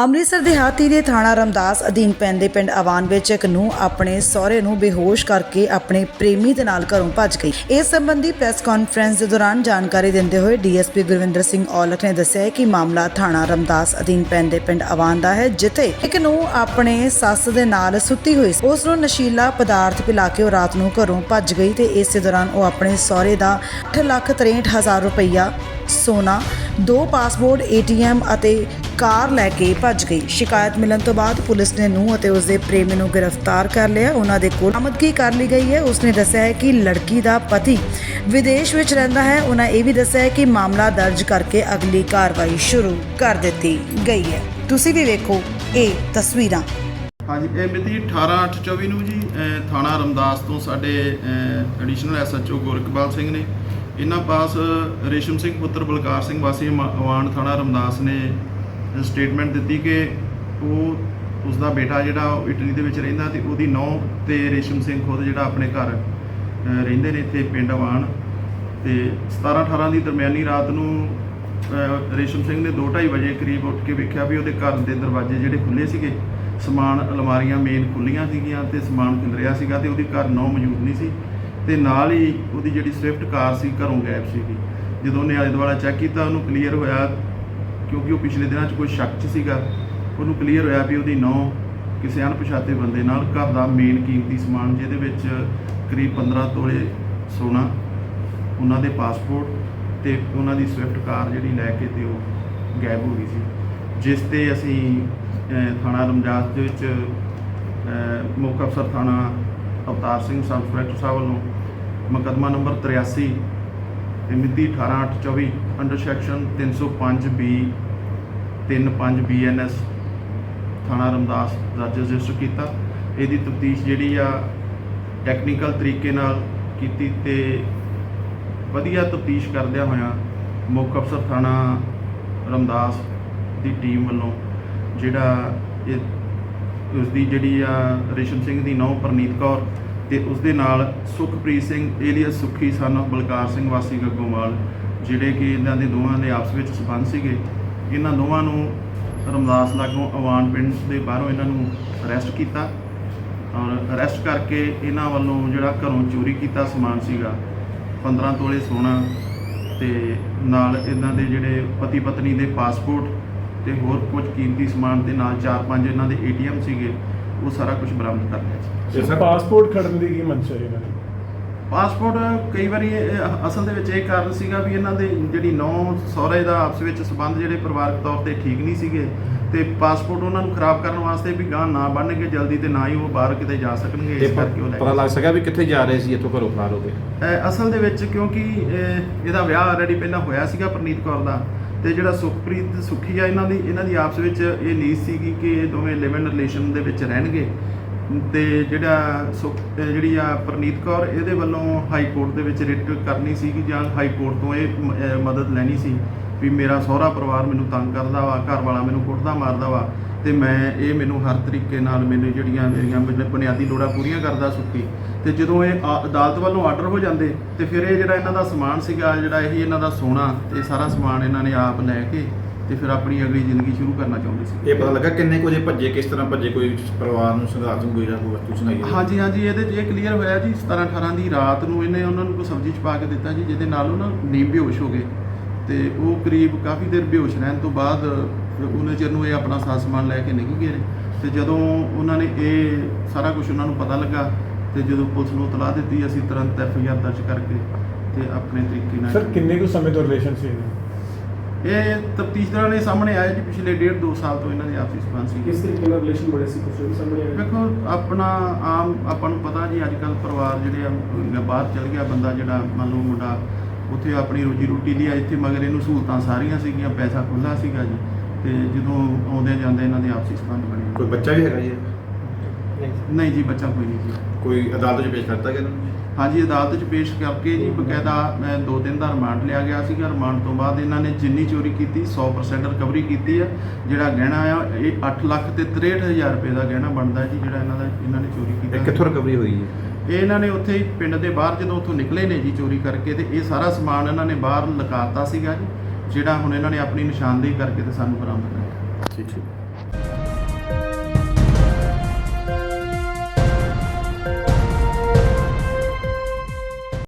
ਅੰਮ੍ਰਿਤਸਰ ਦੇ ਹਾਥੀ ਦੇ ਥਾਣਾ ਰਮਦਾਸ ਅਧੀਨ ਪੈਂਦੇ ਪਿੰਡ ਆਵਾਨ ਵਿੱਚ ਇੱਕ ਨੂੰ ਆਪਣੇ ਸਹੁਰੇ ਨੂੰ ਬੇਹੋਸ਼ ਕਰਕੇ ਆਪਣੇ ਪ੍ਰੇਮੀ ਦੇ ਨਾਲ ਘਰੋਂ ਭੱਜ ਗਈ। ਇਸ ਸੰਬੰਧੀ ਪ੍ਰੈਸ ਕਾਨਫਰੰਸ ਦੇ ਦੌਰਾਨ ਜਾਣਕਾਰੀ ਦਿੰਦੇ ਹੋਏ ਡੀਐਸਪੀ ਗੁਰਵਿੰਦਰ ਸਿੰਘ ਔਲਖ ਨੇ ਦੱਸਿਆ ਕਿ ਮਾਮਲਾ ਥਾਣਾ ਰਮਦਾਸ ਅਧੀਨ ਪੈਂਦੇ ਪਿੰਡ ਆਵਾਨ ਦਾ ਹੈ, ਜਿੱਥੇ ਇੱਕ ਨੂੰ ਆਪਣੇ ਸੱਸ ਦੇ ਨਾਲ ਸੁੱਤੀ ਹੋਈ ਸੀ। ਉਸ ਨੂੰ ਨਸ਼ੀਲਾ ਪਦਾਰਥ ਪਿਲਾ ਕੇ ਉਹ ਰਾਤ ਨੂੰ ਘਰੋਂ ਭੱਜ ਗਈ ਤੇ ਇਸੇ ਦੌਰਾਨ ਉਹ ਆਪਣੇ ਸਹੁਰੇ ਦਾ 8 ਲੱਖ 63 ਹਜ਼ਾਰ ਰੁਪਈਆ ਸੋਨਾ, ਦੋ ਪਾਸਪੋਰਟ, ਏਟੀਐਮ ਅਤੇ ਕਾਰ ਲੈ ਕੇ ਭੱਜ ਗਈ। ਸ਼ਿਕਾਇਤ ਮਿਲਣ ਤੋਂ ਬਾਅਦ ਪੁਲਿਸ ਨੇ ਨੂੰ ਅਤੇ ਉਸ ਦੇ ਪ੍ਰੇਮੀ ਨੂੰ ਗ੍ਰਿਫਤਾਰ ਕਰ ਲਿਆ। ਉਹਨਾਂ ਦੇ ਕੋਲ ਬਰਾਮਦਗੀ ਕਰ ਲਈ ਗਈ ਹੈ? ਉਸਨੇ ਦੱਸਿਆ ਹੈ ਕਿ ਲੜਕੀ ਦਾ ਪਤੀ ਵਿਦੇਸ਼ ਵਿੱਚ ਰਹਿੰਦਾ ਹੈ। ਉਹਨਾਂ ਇਹ ਵੀ ਦੱਸਿਆ ਹੈ ਕਿ ਮਾਮਲਾ ਦਰਜ ਕਰਕੇ ਅਗਲੀ ਕਾਰਵਾਈ ਸ਼ੁਰੂ ਕਰ ਦਿੱਤੀ ਗਈ ਹੈ। ਤੁਸੀਂ ਵੀ ਵੇਖੋ ਇਹ ਤਸਵੀਰਾਂ। ਹਾਂਜੀ, ਇਹ ਮਿਤੀ 18/8/24 ਨੂੰ ਜੀ ਥਾਣਾ ਰਮਦਾਸ ਤੋਂ ਸਾਡੇ ਐਡੀਸ਼ਨਲ ਐਸਐਚਓ ਗੋਰਖਪਾਲ ਸਿੰਘ ਨੇ ਇਹਨਾਂ ਪਾਸ ਰੇਸ਼ਮ ਸਿੰਘ ਪੁੱਤਰ ਬਲਕਾਰ ਸਿੰਘ ਵਾਸੀ ਮ- ਅਵਾਨ ਥਾਣਾ ਰਮਦਾਸ ਨੇ ਸਟੇਟਮੈਂਟ ਦਿੱਤੀ ਕਿ ਉਹ ਉਸ ਦਾ ਬੇਟਾ ਜਿਹੜਾ ਉਹ ਇਟਲੀ ਦੇ ਵਿੱਚ ਰਹਿੰਦਾ ਤੇ ਉਹਦੀ ਨੌਂ ਤੇ ਰੇਸ਼ਮ ਸਿੰਘ ਖੁਦ ਜਿਹੜਾ ਆਪਣੇ ਘਰ ਰਹਿੰਦੇ ਨੇ ਇੱਥੇ ਪਿੰਡ ਅਵਾਨ ਤੇ 17 18 ਦੀ ਦਰਮਿਆਨੀ ਰਾਤ ਨੂੰ ਰੇਸ਼ਮ ਸਿੰਘ ਨੇ 2:30 ਵਜੇ ਕਰੀਬ ਉੱਠ ਕੇ ਵੇਖਿਆ ਵੀ ਉਹਦੇ ਘਰ ਦੇ ਦਰਵਾਜ਼ੇ ਜਿਹੜੇ ਖੁੱਲੇ ਸੀਗੇ, ਸਮਾਨ, ਅਲਮਾਰੀਆਂ ਮੇਨ ਖੁੱਲੀਆਂ ਸੀਗੀਆਂ ਤੇ ਸਮਾਨ ਖਿਲ ਰਿਹਾ ਸੀਗਾ ਤੇ ਉਹਦੀ ਘਰ ਨੌ ਮੌਜੂਦ ਨਹੀਂ ਸੀ। ਤੇ ਨਾਲ ਹੀ ਉਹਦੀ ਜਿਹੜੀ ਸਵਿਫਟ ਕਾਰ ਸੀ, ਘਰੋਂ ਗਾਇਬ ਸੀਗੀ। ਜਦੋਂ ਉਹਨੇ ਆਲੇ ਦੁਆਲਾ ਚੈੱਕ ਕੀਤਾ, ਉਹਨੂੰ ਕਲੀਅਰ ਹੋਇਆ, ਕਿਉਂਕਿ ਉਹ ਪਿਛਲੇ ਦਿਨਾਂ 'ਚ ਕੋਈ ਸ਼ੱਕ 'ਚ ਸੀਗਾ, ਉਹਨੂੰ ਕਲੀਅਰ ਹੋਇਆ ਵੀ ਉਹਦੀ ਨੌ ਕਿਸੇ ਅਣਪਛਾਤੇ ਬੰਦੇ ਨਾਲ ਘਰ ਦਾ ਮੇਨ ਕੀਮਤੀ ਸਮਾਨ, ਜਿਹਦੇ ਵਿੱਚ ਕਰੀਬ 15 ਤੋਲੇ ਸੋਨਾ, ਉਹਨਾਂ ਦੇ ਪਾਸਪੋਰਟ ਤੇ ਉਹਨਾਂ ਦੀ ਸਵਿਫਟ ਕਾਰ ਜਿਹੜੀ ਲੈ ਕੇ ਤੇ ਉਹ ਗਾਇਬ ਹੋ ਗਈ ਸੀ। ਜਿਸ ਤੇ ਅਸੀਂ ਥਾਣਾ ਰਮਜਾਸ ਦੇ ਵਿੱਚ ਮੁੱਖ ਅਫਸਰ ਥਾਣਾ ਅਵਤਾਰ ਸਿੰਘ, ਸਬ ਇੰਸਪੈਕਟਰ ਸਾਹਿਬ ਵੱਲੋਂ ਮੁਕੱਦਮਾ ਨੰਬਰ 83 ਤੇ ਮਿਤੀ 18/8/24 ਅੰਡਰ ਸੈਕਸ਼ਨ 305 ਬੀ 35 ਬੀਐਨਐਸ ਥਾਣਾ ਰਮਦਾਸ ਦਰਜ ਰਜਿਸਟਰ ਕੀਤਾ। ਇਹਦੀ ਤਫਤੀਸ਼ ਜਿਹੜੀ ਆ ਟੈਕਨੀਕਲ ਤਰੀਕੇ ਨਾਲ ਕੀਤੀ ਤੇ ਵਧੀਆ ਤਫਤੀਸ਼ ਕਰਦਿਆਂ ਹੋਇਆਂ ਮੁੱਖ ਅਫਸਰ ਥਾਣਾ ਰਮਦਾਸ ਦੀ ਟੀਮ ਵੱਲੋਂ ਜਿਹੜਾ ਇਹ ਉਸ ਦੀ ਜਿਹੜੀ ਆ ਰੇਸ਼ਮ ਸਿੰਘ ਦੀ ਨੌ ਪਰਨੀਤ ਕੌਰ ਤੇ ਉਸ ਦੇ ਨਾਲ ਸੁਖਪ੍ਰੀਤ ਸਿੰਘ ਏਲੀਅਸ ਸੁਖੀ ਸਨ, ਬਲਕਾਰ ਸਿੰਘ ਵਾਸੀ ਗੱਗੋਵਾਲ, ਜਿਹੜੇ ਕਿ ਇਹਨਾਂ ਦੇ ਦੋਵਾਂ ਦੇ ਆਪਸ ਵਿੱਚ ਸਬੰਧ ਸੀਗੇ। ਇਹਨਾਂ ਦੋਵਾਂ ਨੂੰ ਰਮਦਾਸ ਲਾਗੋਂ ਅਵਾਨ ਪਿੰਡ ਦੇ ਬਾਹਰੋਂ ਇਹਨਾਂ ਨੂੰ ਅਰੈਸਟ ਕੀਤਾ ਔਰ ਅਰੈਸਟ ਕਰਕੇ ਇਹਨਾਂ ਵੱਲੋਂ ਜਿਹੜਾ ਘਰੋਂ ਚੋਰੀ ਕੀਤਾ ਸਮਾਨ ਸੀਗਾ 15 ਤੋਲੇ ਸੋਨਾ ਤੇ ਨਾਲ ਇਹਨਾਂ ਦੇ ਜਿਹੜੇ ਪਤੀ ਪਤਨੀ ਦੇ ਪਾਸਪੋਰਟ ਤੇ ਹੋਰ ਕੁਝ ਕੀਮਤੀ ਸਮਾਨ ਤੇ ਨਾਲ ਚਾਰ ਪੰਜ ਇਹਨਾਂ ਦੇ ਏਟੀਐਮ ਸੀਗੇ। ਉਹ ਸਾਰਾ ਕੁਝ ਬਰਾਮਦ ਕਰ ਲਿਆ ਸੀ ਤੇ ਸਰ ਪਾਸਪੋਰਟ ਖੜਨ ਦੀ ਕੀ ਮਨਸ਼ਾ ਹੈ ਇਹਨਾਂ ਦੀ? ਪਾਸਪੋਰਟ ਕਈ ਵਾਰੀ ਇਹ ਅਸਲ ਦੇ ਵਿੱਚ ਇਹ ਕਾਰਨ ਸੀਗਾ ਵੀ ਇਹਨਾਂ ਦੇ ਜਿਹੜੀ ਨੌ ਸਹੁਰੇ ਦਾ ਆਪਸ ਵਿੱਚ ਸਬੰਧ ਜਿਹੜੇ ਪਰਿਵਾਰਕ ਤੌਰ ਤੇ ਠੀਕ ਨਹੀਂ ਸੀਗੇ ਤੇ ਪਾਸਪੋਰਟ ਉਹਨਾਂ ਨੂੰ ਖਰਾਬ ਕਰਨ ਵਾਸਤੇ ਵੀ ਗਾਂ ਨਾ ਬਣਨਗੇ ਜਲਦੀ ਤੇ ਨਾ ਹੀ ਉਹ ਬਾਹਰ ਕਿਤੇ ਜਾ ਸਕਣਗੇ ਤੇ ਇਸ ਕਰਕੇ ਉਹ ਲੈ ਪਤਾ ਲੱਗ ਸਕਿਆ ਵੀ ਕਿੱਥੇ ਜਾ ਰਹੇ ਸੀ ਇੱਥੋਂ ਘਰੋਂ ਫਰਾਰ ਹੋ ਗਏ। ਅਸਲ ਦੇ ਵਿੱਚ ਕਿਉਂਕਿ ਇਹਦਾ ਵਿਆਹ ਆਲਰੇਡੀ ਪਹਿਲਾਂ ਹੋਇਆ ਸੀਗਾ ਪ੍ਰਨੀਤ ਕੌਰ ਦਾ। ਤੇ ਜਿਹੜਾ ਸੁਖਪ੍ਰੀਤ ਸੁਖੀ ਆ ਇਹਨਾਂ ਦੀ ਇਹਨਾਂ ਦੀ ਆਪਸ ਵਿੱਚ ਇਹ ਨੀਤ ਸੀਗੀ ਕਿ ਇਹ ਦੋਵੇਂ ਲਿਵ ਇਨ ਰਿਲੇਸ਼ਨ ਦੇ ਵਿੱਚ ਰਹਿਣਗੇ। ਤੇ ਜਿਹੜਾ ਸੁਖ ਜਿਹੜੀ ਆ ਪ੍ਰਨੀਤ ਕੌਰ, ਇਹਦੇ ਵੱਲੋਂ ਹਾਈ ਕੋਰਟ ਦੇ ਵਿੱਚ ਰਿਟ ਕਰਨੀ ਸੀਗੀ ਜਾਂ ਹਾਈ ਕੋਰਟ ਤੋਂ ਇਹ ਮਦਦ ਲੈਣੀ ਸੀ। ਵੀ ਮੇਰਾ ਸਹੁਰਾ ਪਰਿਵਾਰ ਮੈਨੂੰ ਤੰਗ ਕਰਦਾ ਵਾ ਘਰ ਵਾਲਾ ਮੈਨੂੰ ਕੁੱਟਦਾ ਮਾਰਦਾ ਵਾ ਤੇ ਮੈਂ ਇਹ ਮੈਨੂੰ ਹਰ ਤਰੀਕੇ ਨਾਲ ਮੈਨੂੰ ਜਿਹੜੀਆਂ ਮੇਰੀਆਂ ਬੁਨਿ- ਬੁਨਿਆਦੀ ਲੋੜਾਂ ਪੂਰੀਆਂ ਕਰਦਾ ਸੁੱਕੀ ਤੇ ਜਦੋਂ ਇਹ ਅਦਾਲਤ ਵੱਲੋਂ ਆਰਡਰ ਹੋ ਜਾਂਦੇ ਤੇ ਫਿਰ ਇਹ ਜਿਹੜਾ ਇਹਨਾਂ ਦਾ ਸਮਾਨ ਸੀਗਾ ਜਿਹੜਾ ਇਹ ਇਹਨਾਂ ਦਾ ਸੋਨਾ ਤੇ ਸਾਰਾ ਸਮਾਨ ਇਹਨਾਂ ਨੇ ਆਪ ਲੈ ਕੇ ਤੇ ਫਿਰ ਆਪਣੀ ਅਗਲੀ ਜ਼ਿੰਦਗੀ ਸ਼ੁਰੂ ਕਰਨਾ ਚਾਹੁੰਦੇ ਸੀ। ਇਹ ਪਤਾ ਲੱਗਾ ਕਿੰਨੇ ਕੁ ਵਜੇ ਭੱਜੇ ਕਿਸ ਤਰ੍ਹਾਂ ਭੱਜੇ ਕੋਈ ਪਰਿਵਾਰ ਨੂੰ ਸੰਘਰਸ਼ ਨੂੰ ਕੋਈ ਜਾਂ ਕੋਈ ਵਸਤੂ ਸੁਣਾਈ ਹੋਵੇ? ਹਾਂਜੀ ਹਾਂਜੀ ਇਹਦੇ ਇਹ ਕਲੀਅਰ ਹੋਇਆ ਜੀ 17 18 ਦੀ ਰਾਤ ਨੂੰ ਇਹਨੇ ਉਹਨਾਂ ਨੂੰ ਕੋਈ ਸਬਜ਼ੀ 'ਚ ਪਾ ਕੇ ਦਿੱਤਾ ਜੀ ਜਿਹਦੇ ਨਾਲ ਉਹਨਾਂ ਨੀਂਦ ਬੇਹੋਸ਼ ਹੋ ਗਏ। ਤੇ ਉਹ ਕਰੀਬ ਕਾਫੀ ਦੇਰ ਬੇਹੋਸ਼ ਰਹਿਣ ਤੋਂ ਬਾਅਦ ਉਹਨੇ ਚਿਰ ਨੂੰ ਇਹ ਆਪਣਾ ਸਾਰਾ ਸਮਾਨ ਲੈ ਕੇ ਨਿਕਲ ਗਏ ਨੇ। ਤੇ ਜਦੋਂ ਉਹਨਾਂ ਨੇ ਇਹ ਸਾਰਾ ਕੁਝ ਉਹਨਾਂ ਨੂੰ ਪਤਾ ਲੱਗਾ ਤੇ ਜਦੋਂ ਪੁਲਿਸ ਨੂੰ ਇਤਲਾਹ ਦਿੱਤੀ ਅਸੀਂ ਤੁਰੰਤ ਐਫ ਆਈ ਆਰ ਦਰਜ ਕਰਕੇ ਤੇ ਆਪਣੇ ਤਰੀਕੇ ਨਾਲ ਸਰ ਕਿੰਨੇ ਕੁ ਸਮੇਂ ਤੋਂ ਰਿਲੇਸ਼ਨ ਸੀ ਇਹਦੇ? ਇਹ ਤਫਤੀਸ਼ਦਾਰਾਂ ਨੇ ਸਾਹਮਣੇ ਆਇਆ ਜੀ ਪਿਛਲੇ ਡੇਢ ਦੋ ਸਾਲ ਤੋਂ ਇਹਨਾਂ ਦੇ ਆਪਸੀ ਸਬੰਧ ਸੀ। ਕਿਸ ਤਰੀਕੇ ਨਾਲ ਰਿਲੇਸ਼ਨ ਬਣੇ ਸੀ? ਕੁਝ ਸਾਹਮਣੇ ਆਇਆ? ਵੇਖੋ ਆਪਣਾ ਆਮ ਆਪਾਂ ਨੂੰ ਪਤਾ ਜੀ ਅੱਜ ਕੱਲ ਪਰਿਵਾਰ ਜਿਹੜੇ ਆ ਬਾਹਰ ਚਲ ਗਿਆ ਬੰਦਾ ਜਿਹੜਾ ਮੰਨ ਲਓ ਮੁੰਡਾ ਉੱਥੇ ਆਪਣੀ ਰੋਜੀ ਰੋਟੀ ਲਈ ਆ ਇੱਥੇ ਮਗਰ ਇਹਨੂੰ ਸਹੂਲਤਾਂ ਸਾਰੀਆਂ ਸੀਗੀਆਂ ਪੈਸਾ ਖੁੱਲਾ ਸੀਗਾ ਜੀ। ਤੇ ਜਦੋਂ ਆਉਂਦੇ ਜਾਂਦੇ ਇਹਨਾਂ ਦੇ ਆਪਸੀ ਸੰਬੰਧ ਬਣੇ ਕੋਈ ਬੱਚਾ ਵੀ ਹੈਗਾ ਜੀ? ਨਹੀਂ ਜੀ। ਬੱਚਾ ਕੋਈ ਨਹੀਂ ਜੀ। ਕੋਈ ਅਦਾਲਤ 'ਚ ਪੇਸ਼ ਕਰਤਾ ਗਿਆ ਇਹਨਾਂ ਨੂੰ? ਹਾਂਜੀ ਅਦਾਲਤ 'ਚ ਪੇਸ਼ ਕਰਕੇ ਜੀ ਬਕਾਇਦਾ ਮੈਂ ਦੋ ਦਿਨ ਦਾ ਰਿਮਾਂਡ ਲਿਆ ਗਿਆ ਸੀਗਾ। ਰਿਮਾਂਡ ਤੋਂ ਬਾਅਦ ਇਹਨਾਂ ਨੇ ਜਿੰਨੀ ਚੋਰੀ ਕੀਤੀ 100% ਰਿਕਵਰੀ ਕੀਤੀ ਆ। ਜਿਹੜਾ ਗਹਿਣਾ ਆ ਇਹ 8 ਲੱਖ ਤੇ 63000 ਰੁਪਏ ਦਾ ਗਹਿਣਾ ਬਣਦਾ ਜੀ ਜਿਹੜਾ ਇਹਨਾਂ ਦਾ ਇਹਨਾਂ ਨੇ ਚੋਰੀ ਕੀਤਾ। ਇਹ ਕਿੱਥੋਂ ਰਿਕਵਰੀ ਹੋਈ ਹੈ? ਇਹ ਇਹਨਾਂ ਨੇ ਉੱਥੇ ਹੀ ਪਿੰਡ ਦੇ ਬਾਹਰ ਜਦੋਂ ਉੱਥੋਂ ਨਿਕਲੇ ਨੇ ਜੀ ਚੋਰੀ ਕਰਕੇ ਤੇ ਇਹ ਸਾਰਾ ਸਮਾਨ ਇਹਨਾਂ ਨੇ ਬਾਹਰ ਲਗਾਤਾ ਸੀਗਾ ਜੀ, ਜਿਹੜਾ ਹੁਣ ਇਹਨਾਂ ਨੇ ਆਪਣੀ ਨਿਸ਼ਾਨਦੇਹੀ ਕਰਕੇ ਤੇ ਸਾਨੂੰ ਬਰਾਮਦ ਕਰਿਆ ਠੀਕ ਠੀਕ।